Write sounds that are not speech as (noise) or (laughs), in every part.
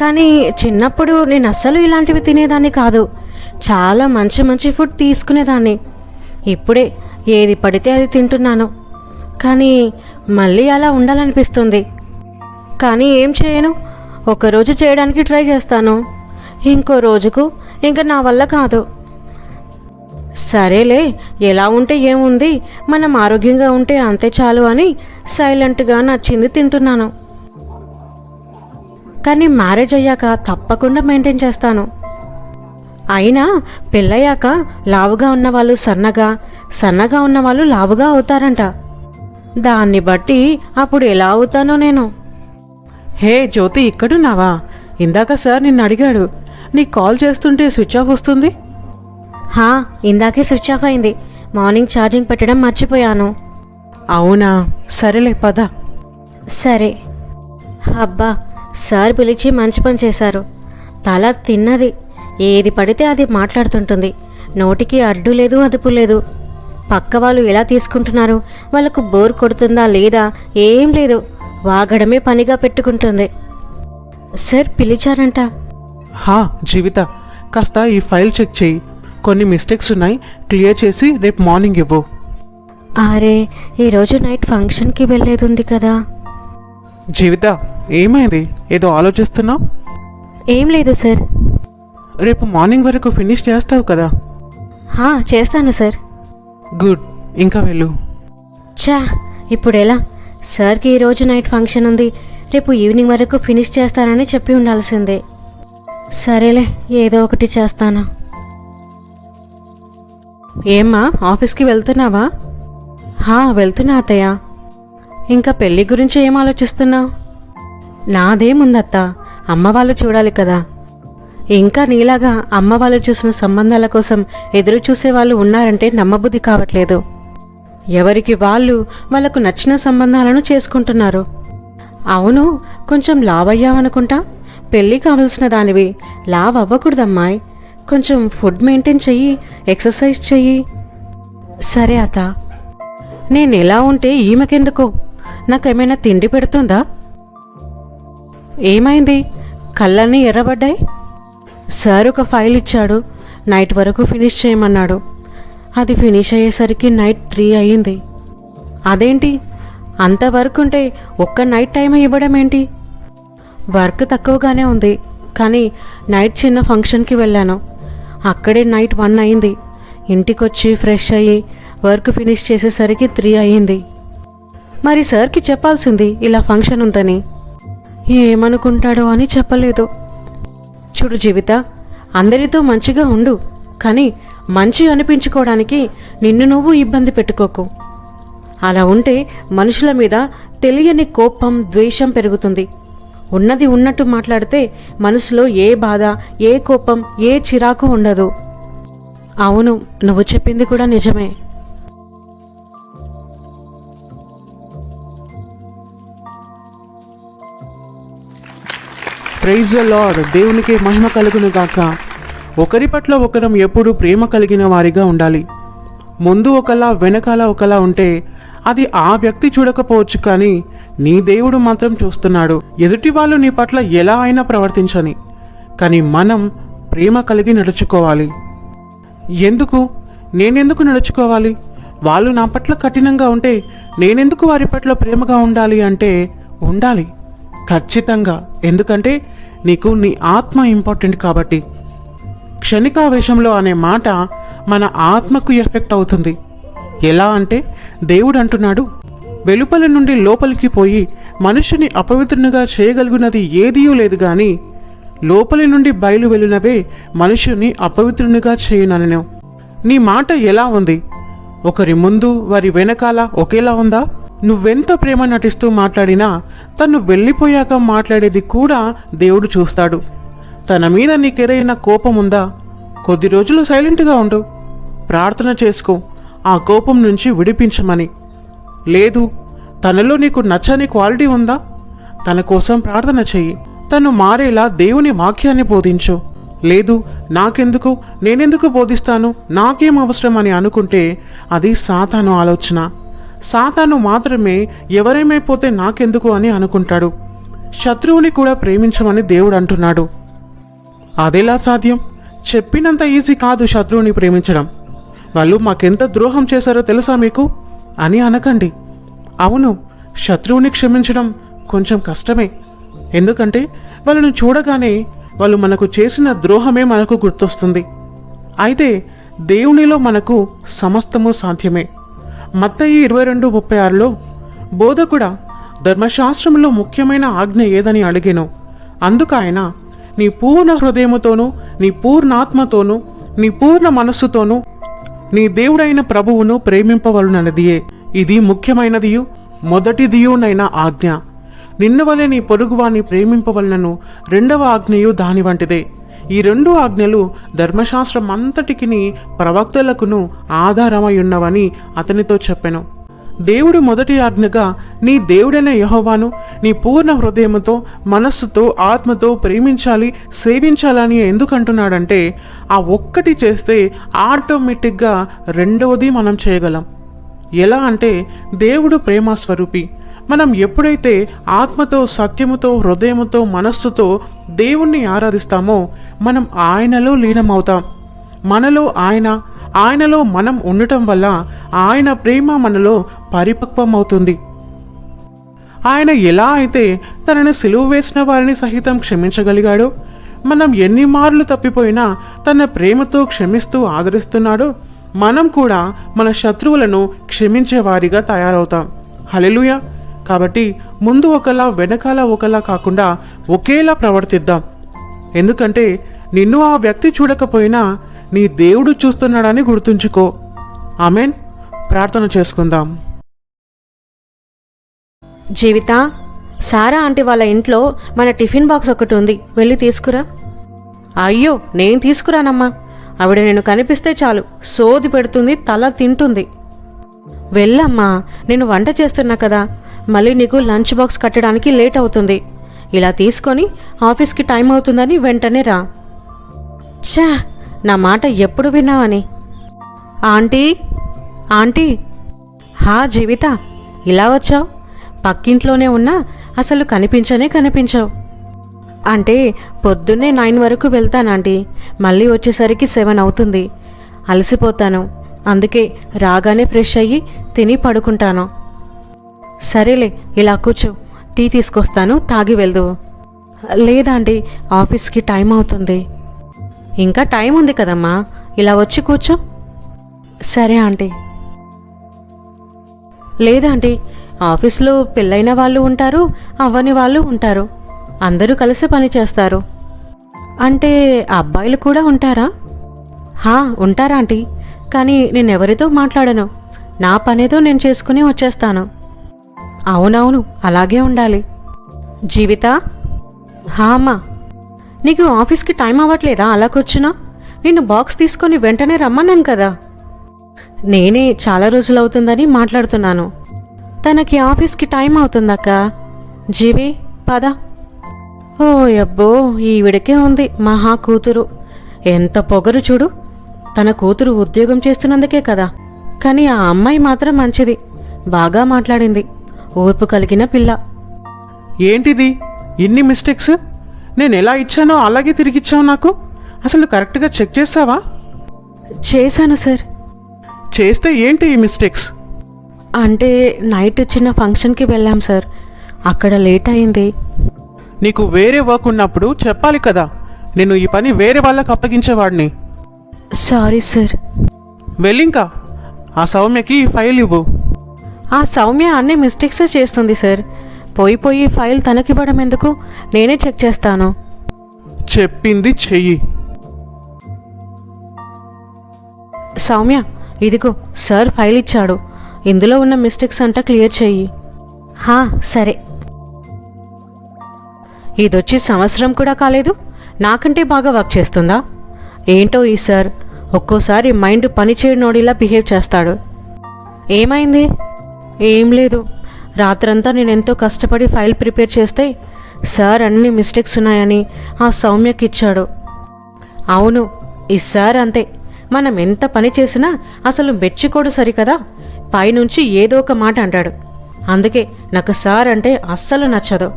కానీ చిన్నప్పుడు నేను అస్సలు ఇలాంటివి తినేదాన్ని కాదు. చాలా మంచి మంచి ఫుడ్ తీసుకునేదాన్ని. ఇప్పుడే ఏది పడితే అది తింటున్నాను. కానీ మళ్ళీ అలా ఉండాలనిపిస్తుంది. కానీ ఏం చేయను? ఒకరోజు చేయడానికి ట్రై చేస్తాను. ఇంకో రోజుకు ఇంకా నా వల్ల కాదు. సరేలే ఎలా ఉంటే ఏముంది? మనం ఆరోగ్యంగా ఉంటే అంతే చాలు అని సైలెంట్గా నచ్చింది తింటున్నాను. కానీ మ్యారేజ్ అయ్యాక తప్పకుండా మెయింటైన్ చేస్తాను. అయినా పెళ్ళయ్యాక లావుగా ఉన్నవాళ్ళు సన్నగా సన్నగా ఉన్నవాళ్ళు లావుగా అవుతారంట. దాన్ని బట్టి అప్పుడు ఎలా అవుతానో నేను. హే జ్యోతి ఇక్కడున్నావా? ఇందాక సార్ నిన్ను అడిగాడు నీకు కాల్ చేస్తుంటే స్విచ్ ఆఫ్ వస్తుంది? హా ఇందాకే స్విచ్ ఆఫ్ అయింది. మార్నింగ్ ఛార్జింగ్ పెట్టడం మర్చిపోయాను. అవునా? సరేలే పద. సరే. అబ్బా సార్ పిలిచి మంచి పని చేశారు. తల తిన్నది. ఏది పడితే అది మాట్లాడుతుంటుంది. నోటికి అడ్డు లేదు అదుపు లేదు. పక్క వాళ్ళు ఎలా తీసుకుంటున్నారు? వాళ్ళకు బోర్ కొడుతుందా లేదా? ఏం లేదు. వాగడమే పనిగా పెట్టుకుంటుంది. సార్ పిలిచారంట. హా జీవిత. కాస్త ఈ ఫైల్ చెక్ చేయి. కొన్ని మిస్టేక్స్ ఉన్నాయి. క్లియర్ చేసి రేపు మార్నింగ్ ఇవ్వు. అరే ఈరోజు నైట్ ఫంక్షన్కి వెళ్ళేది ఉంది కదా. జీవిత ఏమైంది? ఏదో ఆలోచిస్తున్నావు ఏం లేదు సార్. రేపు మార్నింగ్ వరకు ఫినిష్ చేస్తావు కదా? హా చేస్తాను సార్. గుడ్. ఇంకా వెళ్ళు. ఛా ఇప్పుడు ఎలా సార్కి ఈరోజు నైట్ ఫంక్షన్ ఉంది. రేపు ఈవినింగ్ వరకు ఫినిష్ చేస్తానని చెప్పి ఉండాల్సిందే. సరేలే ఏదో ఒకటి చేస్తాను. ఏమ్మా ఆఫీస్కి వెళ్తున్నావా? హా వెళ్తున్నా అత్తయ్య. ఇంకా పెళ్ళి గురించి ఏం ఆలోచిస్తున్నావు నాదేముందత్త అమ్మ వాళ్ళు చూడాలి కదా. ఇంకా నీలాగా అమ్మ వాళ్ళు చూసిన సంబంధాల కోసం ఎదురు చూసేవాళ్ళు ఉన్నారంటే నమ్మబుద్ధి కావట్లేదు. ఎవరికి వాళ్ళు వాళ్ళకు నచ్చిన సంబంధాలను చేసుకుంటున్నారు. అవును కొంచెం లావ్ అయ్యావనుకుంటా పెళ్ళి కావలసిన దానివి. లావ్ అవ్వకూడదమ్మాయి. కొంచెం ఫుడ్ మెయింటైన్ చెయ్యి ఎక్సర్సైజ్ చెయ్యి. సరే అత్త. నేను ఎలా ఉంటే ఈమెకెందుకు? నాకేమైనా తిండి పెడుతుందా? ఏమైంది? కళ్ళన్నీ ఎర్రబడ్డాయి. సార్ ఒక ఫైల్ ఇచ్చాడు. నైట్ వరకు ఫినిష్ చేయమన్నాడు. అది ఫినిష్ అయ్యేసరికి నైట్ త్రీ అయ్యింది. అదేంటి? అంత వర్క్ ఉంటే ఒక్క నైట్ టైం ఇవ్వడం ఏంటి? వర్క్ తక్కువగానే ఉంది. కానీ నైట్ చిన్న ఫంక్షన్కి వెళ్ళాను. అక్కడే నైట్ వన్ అయింది ఇంటికొచ్చి ఫ్రెష్ అయ్యి వర్క్ ఫినిష్ చేసేసరికి త్రీ అయ్యింది. మరి సార్కి చెప్పాల్సింది ఇలా ఫంక్షన్ ఉందని. ఏమనుకుంటాడో అని చెప్పలేదు. చూడు జీవిత అందరితో మంచిగా ఉండు కానీ మంచి అనిపించుకోవడానికి నిన్ను నువ్వు ఇబ్బంది పెట్టుకోకు. అలా ఉంటే మనుషుల మీద తెలియని కోపం ద్వేషం పెరుగుతుంది. ఉన్నది ఉన్నట్టు మాట్లాడితే మనసులో ఏ బాధ ఏ కోపం ఏ చిరాకు ఉండదు. అవును నువ్వు చెప్పింది కూడా నిజమే. ప్రైజ్ లార్డ్ దేవునికి మహిమ కలుగును గాక. ఒకరి పట్ల ఒకరం ఎప్పుడు ప్రేమ కలిగిన వారిగా ఉండాలి. ముందు ఒకలా వెనకాల ఒకలా ఉంటే అది ఆ వ్యక్తి చూడకపోవచ్చు కానీ నీ దేవుడు మాత్రం చూస్తున్నాడు. ఎదుటి వాళ్ళు నీ పట్ల ఎలా అయినా ప్రవర్తించని. కానీ మనం ప్రేమ కలిగి నడుచుకోవాలి. ఎందుకు? నేనెందుకు నడుచుకోవాలి? వాళ్ళు నా పట్ల కఠినంగా ఉంటే నేనెందుకు వారి పట్ల ప్రేమగా ఉండాలి అంటే ఉండాలి. ఖచ్చితంగా. ఎందుకంటే నీకు నీ ఆత్మ ఇంపార్టెంట్ కాబట్టి. క్షణికావేశంలో అనే మాట మన ఆత్మకు ఎఫెక్ట్ అవుతుంది. ఎలా అంటే దేవుడు అంటున్నాడు వెలుపల నుండి లోపలికి పోయి మనుషుని అపవిత్రునిగా చేయగలిగినది ఏదీయూ లేదు కానీ లోపలి నుండి బయలు వెళ్ళినవే మనుషుని అపవిత్రునిగా చేయనను నీ మాట ఎలా ఉంది? ఒకరి ముందు వారి వెనకాల ఒకేలా ఉందా? నువ్వెంత ప్రేమ నటిస్తూ మాట్లాడినా తను వెళ్ళిపోయాక మాట్లాడేది కూడా దేవుడు చూస్తాడు. తన మీద నీకేదైనా కోపం ఉందా కొద్ది రోజులు సైలెంట్గా ఉండు. ప్రార్థన చేసుకో. ఆ కోపం నుంచి విడిపించమని. లేదు తనలో నీకు నచ్చని క్వాలిటీ ఉందా? తన కోసం ప్రార్థన చెయ్యి. తను మారేలా దేవుని వాక్యాన్ని బోధించు. లేదు నాకెందుకు? నేనెందుకు బోధిస్తాను? నాకేం అవసరం అని అనుకుంటే అది సాతాను ఆలోచన. సాతాను మాత్రమే ఎవరేమైపోతే నాకెందుకు అని అనుకుంటాడు. శత్రువుని కూడా ప్రేమించమని దేవుడు అంటున్నాడు అదేలా సాధ్యం? చెప్పినంత ఈజీ కాదు శత్రువుని ప్రేమించడం. వాళ్ళు మాకెంత ద్రోహం చేశారో తెలుసా మీకు? అని అనకండి. అవును శత్రువుని క్షమించడం కొంచెం కష్టమే. ఎందుకంటే వాళ్ళను చూడగానే వాళ్ళు మనకు చేసిన ద్రోహమే మనకు గుర్తొస్తుంది. అయితే దేవునిలో మనకు సమస్తము సాధ్యమే. మత్తయి ఇరవై రెండు ముప్పై ఆరులో బోధకుడా ధర్మశాస్త్రంలో ముఖ్యమైన ఆజ్ఞ ఏదని అడిగాను. అందుకు ఆయన నీ పూర్ణ హృదయముతోనూ నీ పూర్ణాత్మతోనూ నీ పూర్ణ మనస్సుతోనూ నీ దేవుడైన ప్రభువును ప్రేమింపవలనదియే ఇది ముఖ్యమైనదియు మొదటిదియునైన ఆజ్ఞ. నిన్ను వలె నీ పొరుగువాని ప్రేమింపవలనను రెండవ ఆజ్ఞయు దాని వంటిదే ఈ రెండు ఆజ్ఞలు ధర్మశాస్త్రం అంతటికిని ప్రవక్తలకును ఆధారమై ఉన్నవని అతనితో చెప్పెను. దేవుడు మొదటి ఆజ్ఞగా నీ దేవుడైన యహోవాను నీ పూర్ణ హృదయముతో మనస్సుతో ఆత్మతో ప్రేమించాలి సేవించాలని ఎందుకంటున్నాడంటే ఆ ఒక్కటి చేస్తే ఆటోమేటిక్గా రెండవది మనం చేయగలం. ఎలా అంటే దేవుడు ప్రేమ స్వరూపి మనం ఎప్పుడైతే ఆత్మతో సత్యముతో హృదయముతో మనస్సుతో దేవుణ్ణి ఆరాధిస్తామో మనం ఆయనలో లీనమవుతాం. మనలో ఆయన ఆయనలో మనం ఉండటం వల్ల ఆయన ప్రేమ మనలో పరిపక్వం అవుతుంది ఆయన ఎలా అయితే తనని సెలువు వేసిన వారిని సహితం క్షమించగలిగాడో మనం ఎన్ని మార్లు తప్పిపోయినా తన ప్రేమతో క్షమిస్తూ ఆదరిస్తున్నాడో మనం కూడా మన శత్రువులను క్షమించేవారిగా తయారవుతాం. హలెలుయా కాబట్టి ముందు ఒకలా వెనకాల ఒకలా కాకుండా ఒకేలా ప్రవర్తిద్దాం. ఎందుకంటే నిన్ను ఆ వ్యక్తి చూడకపోయినా నీ దేవుడు చూస్తున్నాడని గుర్తుంచుకో. ఆమెన్. ప్రార్థన చేసుకుందాం. జీవిత సారా ఆంటీ వాళ్ళ ఇంట్లో మన టిఫిన్ బాక్స్ ఒకటి ఉంది. వెళ్ళి తీసుకురా. అయ్యో నేను తీసుకురానమ్మా. ఆవిడ నేను కనిపిస్తే చాలు. సోది పెడుతుంది తల తింటుంది. వెళ్ళమ్మా నేను వంట చేస్తున్నా కదా. మళ్ళీ నీకు లంచ్ బాక్స్ కట్టడానికి లేట్ అవుతుంది. ఇలా తీసుకొని ఆఫీస్కి టైం అవుతుందని వెంటనే రా. ఛా నా మాట ఎప్పుడు విన్నావని ఆంటీ ఆంటీ హా జీవిత ఇలా వచ్చావు? పక్కింట్లోనే ఉన్నా అసలు కనిపించనే కనిపించావు. అంటే పొద్దున్నే నైన్ వరకు వెళ్తానంటీ మళ్ళీ వచ్చేసరికి సెవెన్ అవుతుంది. అలసిపోతాను. అందుకే రాగానే ఫ్రెష్ అయ్యి తిని పడుకుంటాను. సరేలే ఇలా కూర్చో. టీ తీసుకొస్తాను తాగి వెళ్దు. లేదండి ఆఫీస్కి టైం అవుతుంది. ఇంకా టైం ఉంది కదమ్మా ఇలా వచ్చి కూర్చో. సరే ఆంటీ. లేదంటీ ఆఫీస్లో పెళ్ళైన వాళ్ళు ఉంటారు అవ్వని వాళ్ళు ఉంటారు. అందరూ కలిసి పని చేస్తారు. అంటే అబ్బాయిలు కూడా ఉంటారా? హా ఉంటారా ఆంటీ. కానీ నేను ఎవరితో మాట్లాడను? నా పనేదో నేను చేసుకుని వచ్చేస్తాను. అవునవును అలాగే ఉండాలి. జీవిత? హా అమ్మా. నీకు ఆఫీస్కి టైం అవ్వట్లేదా అలా కూర్చున్నా? నిన్ను బాక్స్ తీసుకొని వెంటనే రమ్మన్నాను కదా. నేనే చాలా రోజులు అవుతుందని మాట్లాడుతున్నాను. తనకి ఆఫీస్కి టైం అవుతుందక్క. జీవి పద. ఓ అబ్బో ఈవిడకే ఉంది మహా కూతురు. ఎంత పొగరు చూడు. తన కూతురు ఉద్యోగం చేస్తున్నందుకే కదా. కానీ ఆ అమ్మాయి మాత్రం మంచిది. బాగా మాట్లాడింది. ఓర్పు కలిగిన పిల్ల. ఏంటిది? ఇన్ని మిస్టేక్స్? నేను ఎలా ఇచ్చానో అలాగే తిరిగిచ్చావు నాకు? అసలు కరెక్ట్గా చెక్ చేసావా చేశాను సార్. చేస్తే ఏంటి ఈ మిస్టేక్స్? అంటే నైట్ చిన్న ఫంక్షన్కి వెళ్ళాం సార్. అక్కడ లేట్ అయింది. నీకు వేరే వర్క్ ఉన్నప్పుడు చెప్పాలి కదా. నేను ఈ పని వేరే వాళ్ళకి అప్పగించేవాడిని. Sorry sir. వెళ్ళింకా. ఆ సౌమ్యకి ఈ ఫైల్ ఇవ్వు. ఆ సౌమ్య అన్ని మిస్టేక్స్ చేస్తుంది సార్ పోయి పోయి ఫైల్ తనకివ్వడం ఎందుకు? నేనే చెక్ చేస్తాను. చెప్పింది చెయ్యి. సౌమ్య ఇదిగో సార్ ఫైల్ ఇచ్చాడు. ఇందులో ఉన్న మిస్టేక్స్ అంతా క్లియర్ చెయ్యి. హా సరే. ఇదొచ్చి సంవత్సరం కూడా కాలేదు? నాకంటే బాగా వర్క్ చేస్తుందా? ఏంటో ఈ సార్ ఒక్కోసారి మైండ్ పనిచేయనోడిలా బిహేవ్ చేస్తాడు. ఏమైంది? ఏం లేదు. రాత్రంతా నేను ఎంతో కష్టపడి ఫైల్ ప్రిపేర్ చేస్తే సార్ అన్ని మిస్టేక్స్ ఉన్నాయని ఆ సౌమ్యకి ఇచ్చాడు. అవును ఈ సార్ అంతే. మనం ఎంత పని చేసినా అసలు మెచ్చుకోడు సరికదా? పైనుంచి ఏదో ఒక మాట అంటాడు. అందుకే నాకు సార్ అంటే అస్సలు నచ్చదు.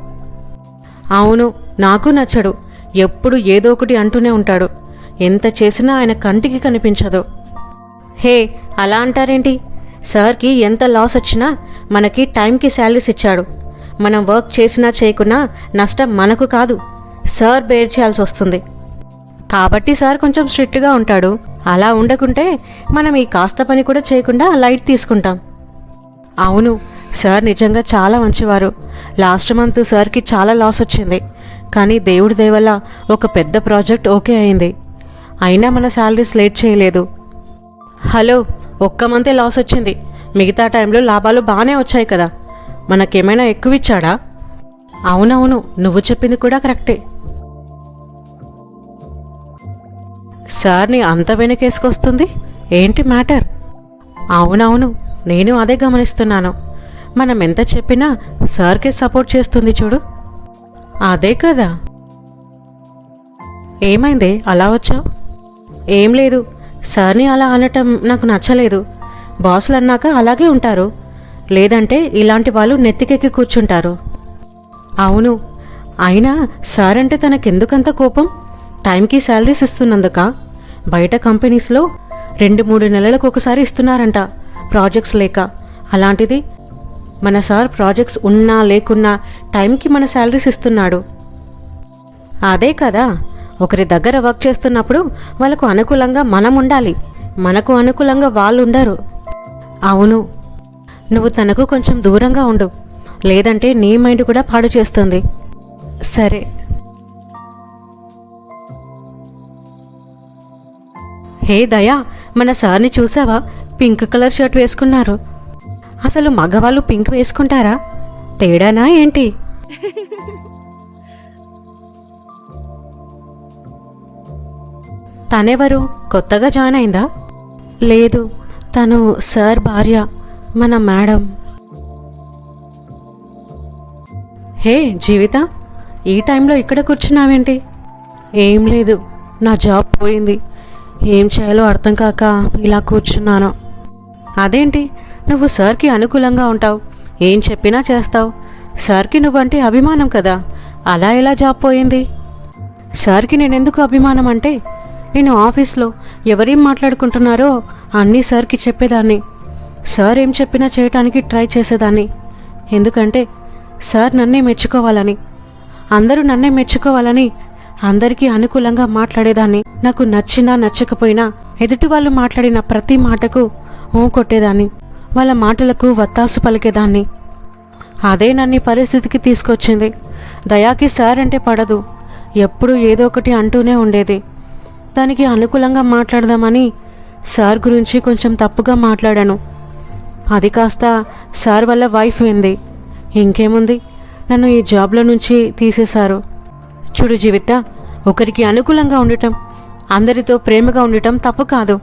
అవును నాకు నచ్చడు. ఎప్పుడు ఏదో ఒకటి అంటూనే ఉంటాడు. ఎంత చేసినా ఆయన కంటికి కనిపించదు. హే అలా అంటారేంటి? సార్కి ఎంత లాస్ వచ్చినా మనకి టైంకి శాలరీస్ ఇచ్చాడు. మనం వర్క్ చేసినా చేయకున్నా నష్టం మనకు కాదు. సార్ బేర్ చేయాల్సి వస్తుంది. కాబట్టి సార్ కొంచెం స్ట్రిక్ట్గా ఉంటాడు. అలా ఉండకుంటే మనం ఈ కాస్త పని కూడా చేయకుండా లైట్ తీసుకుంటాం. అవును సార్ నిజంగా చాలా మంచివారు. లాస్ట్ మంత్ సార్కి చాలా లాస్ వచ్చింది. కానీ దేవుడి దయవల్ల ఒక పెద్ద ప్రాజెక్ట్ ఓకే అయింది. అయినా మన శాలరీస్ లేట్ చేయలేదు. హలో ఒక్క మంతే లాస్ వచ్చింది. మిగతా టైంలో లాభాలు బాగానే వచ్చాయి కదా. మనకేమైనా ఎక్కువ ఇచ్చాడా అవునవును నువ్వు చెప్పింది కూడా కరెక్టే. సార్ని అంత వెనకేసుకొస్తుంది? ఏంటి మ్యాటర్? అవునవును నేను అదే గమనిస్తున్నాను. మనం ఎంత చెప్పినా సార్కే సపోర్ట్ చేస్తుంది చూడు. అదే కదా. ఏమైంది? అలా వచ్చావు? ఏం లేదు. సార్ని అలా అనటం నాకు నచ్చలేదు. బాసులు అన్నాక అలాగే ఉంటారు. లేదంటే ఇలాంటి వాళ్ళు నెత్తికెక్కి కూర్చుంటారు. అవును. అయినా సార్ అంటే తనకెందుకంత కోపం? టైంకి శాలరీస్ ఇస్తున్నందుక? బయట కంపెనీస్లో రెండు మూడు నెలలకు ఒకసారి ఇస్తున్నారంట ప్రాజెక్ట్స్ లేక. అలాంటిది మన సార్ ప్రాజెక్ట్స్ ఉన్నా లేకున్నా టైంకి మన శాలరీస్ ఇస్తున్నాడు. అదే కదా. ఒకరి దగ్గర వర్క్ చేస్తున్నప్పుడు వాళ్ళకు అనుకూలంగా మనం ఉండాలి. మనకు అనుకూలంగా వాళ్ళు ఉండరు. అవును. నువ్వు తనకు కొంచెం దూరంగా ఉండు. లేదంటే నీ మైండ్ కూడా పాడు చేస్తుంది. సరే. హే దయా మన సార్ని చూసావా? పింక్ కలర్ షర్ట్ వేసుకున్నారు. అసలు మగవాళ్ళు పింక్ వేసుకుంటారా? తేడానా ఏంటి? (laughs) తనెవరు? కొత్తగా జాయిన్ అయిందా? లేదు తను సార్ భార్య మన మేడం. హే జీవిత ఈ టైంలో ఇక్కడ కూర్చున్నావేంటి? ఏం లేదు నా జాబ్ పోయింది. ఏం చేయాలో అర్థం కాక ఇలా కూర్చున్నాను. అదేంటి నువ్వు సార్కి అనుకూలంగా ఉంటావు. ఏం చెప్పినా చేస్తావు. సార్కి నువ్వంటే అభిమానం కదా. అలా ఎలా జాబ్ పోయింది? సార్కి నేనెందుకు అభిమానం అంటే నేను ఆఫీస్లో ఎవరేం మాట్లాడుకుంటున్నారో అన్నీ సార్కి చెప్పేదాన్ని. సార్ ఏం చెప్పినా చేయటానికి ట్రై చేసేదాన్ని. ఎందుకంటే సార్ నన్నే మెచ్చుకోవాలని. అందరూ నన్నే మెచ్చుకోవాలని అందరికీ అనుకూలంగా మాట్లాడేదాన్ని. నాకు నచ్చినా నచ్చకపోయినా ఎదుటి వాళ్ళు మాట్లాడిన ప్రతి మాటకు ఊ కొట్టేదాన్ని. వాళ్ళ మాటలకు వత్తాసు పలికేదాన్ని. అదే నన్ను పరిస్థితికి తీసుకొచ్చింది. దయాకి సార్ అంటే పడదు. ఎప్పుడు ఏదో ఒకటి అంటూనే ఉండేది. దానికి అనుకూలంగా మాట్లాడదామని సార్ గురించి కొంచెం తప్పుగా మాట్లాడాను. అది కాస్త సార్ వల్ల వైఫ్ అయింది. ఇంకేముంది? నన్ను ఈ జాబ్లో నుంచి తీసేశారు. చూడు జీవిత ఒకరికి అనుకూలంగా ఉండటం అందరితో ప్రేమగా ఉండటం తప్పు కాదు.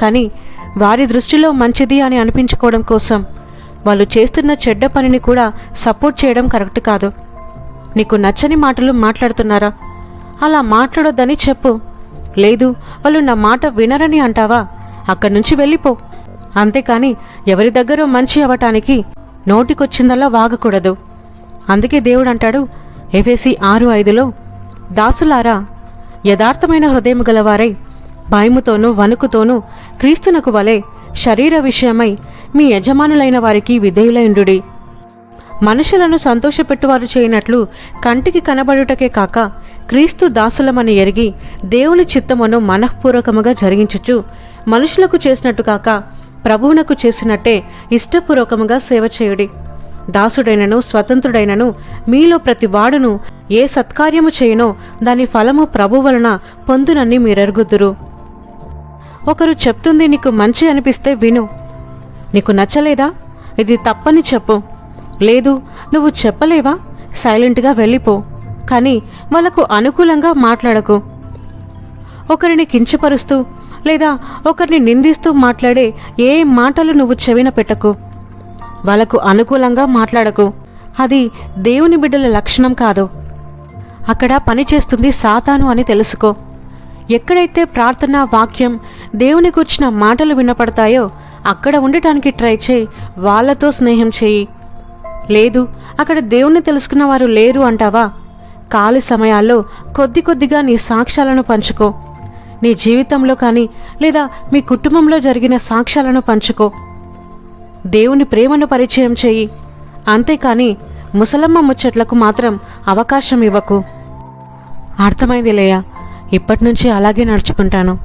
కానీ వారి దృష్టిలో మంచిది అని అనిపించుకోవడం కోసం వాళ్ళు చేస్తున్న చెడ్డ పనిని కూడా సపోర్ట్ చేయడం కరెక్ట్ కాదు. నీకు నచ్చని మాటలు మాట్లాడుతున్నారా? అలా మాట్లాడొద్దని చెప్పు. లేదు వాళ్ళు నా మాట వినరని అంటావా? అక్కడి నుంచి వెళ్ళిపో. అంతేకాని ఎవరి దగ్గర మంచి అవ్వటానికి నోటికొచ్చిందల్లా వాగకూడదు. అందుకే దేవుడు అంటాడు ఎఫేసి ఆరు ఐదులో దాసులారా యథార్థమైన హృదయం గలవారై భయముతోనూ వణుకుతోనూ క్రీస్తునకు వలె శరీర విషయమై మీ యజమానులైన వారికి విధేయులైండుడి మనుషులను సంతోషపెట్టువారు చేయనట్లు కంటికి కనబడుటకే కాక క్రీస్తు దాసులమని ఎరిగి దేవుని చిత్తమును మనఃపూర్వకముగా జరిగించుచు మనుషులకు చేసినట్టు కాక ప్రభువునకు చేసినట్టే ఇష్టపూర్వకముగా సేవ చేయుడి. దాసుడైనను స్వతంత్రుడైనను మీలో ప్రతి వాడును ఏ సత్కార్యము చేయనో దాని ఫలము ప్రభు వలన పొందునని మీరెరుగుదురు. ఒకరు చెప్తుంది నీకు మంచి అనిపిస్తే విను. నీకు నచ్చలేదా? ఇది తప్పని చెప్పు. లేదు నువ్వు చెప్పలేవా? సైలెంట్గా వెళ్ళిపో. కానీ వాళ్ళకు అనుకూలంగా మాట్లాడకు. ఒకరిని కించపరుస్తూ లేదా ఒకరిని నిందిస్తూ మాట్లాడే ఏ మాటలు నువ్వు చెవిన పెట్టకు. వాళ్ళకు అనుకూలంగా మాట్లాడకు. అది దేవుని బిడ్డల లక్షణం కాదు. అక్కడ పనిచేస్తుంది సాతాను అని తెలుసుకో. ఎక్కడైతే ప్రార్థన వాక్యం దేవుని కూర్చిన మాటలు వినపడతాయో అక్కడ ఉండటానికి ట్రై చేయి వాళ్ళతో స్నేహం చేయి. లేదు అక్కడ దేవుణ్ణి తెలుసుకున్న వారు లేరు అంటావా? ఖాళీ సమయాల్లో కొద్ది కొద్దిగా నీ సాక్ష్యాలను పంచుకో. నీ జీవితంలో కానీ లేదా మీ కుటుంబంలో జరిగిన సాక్ష్యాలను పంచుకో. దేవుని ప్రేమను పరిచయం చేయి. అంతేకాని ముసలమ్మ ముచ్చట్లకు మాత్రం అవకాశం ఇవ్వకు. అర్థమైంది లేయా. ఇప్పటి నుంచి అలాగే నడుచుకుంటాను.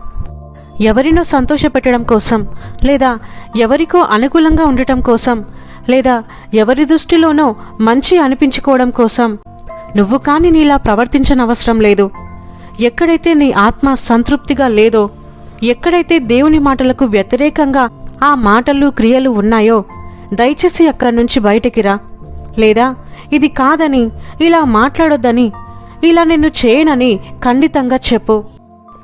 ఎవరినో సంతోషపెట్టడం కోసం లేదా ఎవరికో అనుకూలంగా ఉండటం కోసం లేదా ఎవరి దృష్టిలోనో మంచి అనిపించుకోవడం కోసం నువ్వు కాని నీలా ప్రవర్తించనవసరం లేదు. ఎక్కడైతే నీ ఆత్మ సంతృప్తిగా లేదో ఎక్కడైతే దేవుని మాటలకు వ్యతిరేకంగా ఆ మాటలు క్రియలు ఉన్నాయో దయచేసి అక్కడి నుంచి బయటికి రా. లేదా ఇది కాదని ఇలా మాట్లాడొద్దని ఇలా నిన్ను చేయనని ఖండితంగా చెప్పు.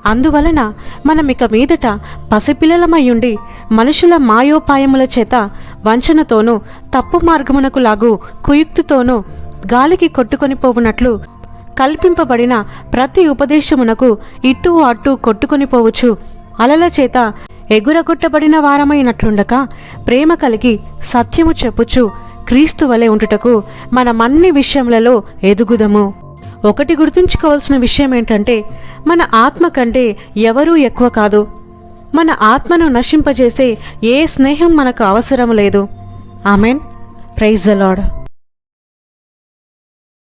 అందువలన మనం ఇక మీదట పసిపిల్లలమయ్యుండి మనుషుల మాయోపాయముల చేత వంచనతోనూ తప్పు మార్గమునకు లాగు కుయుక్తితోనూ గాలికి కొట్టుకొని పోవునట్లు కల్పింపబడిన ప్రతి ఉపదేశమునకు ఇటు అటు కొట్టుకొని పోవచ్చు. అలల చేత ఎగురగొట్టబడిన వారమైనట్లుండక ప్రేమ కలిగి సత్యము చెప్పుచు క్రీస్తు వలె ఉంటుటకు మనమన్ని విషయములలో ఎదుగుదము. ఒకటి గుర్తుంచుకోవాల్సిన విషయం ఏంటంటే మన ఆత్మ కంటే ఎవరూ ఎక్కువ కాదు. మన ఆత్మను నశింపజేసే ఏ స్నేహం మనకు అవసరం లేదు. ఆమెన్. Praise the lord.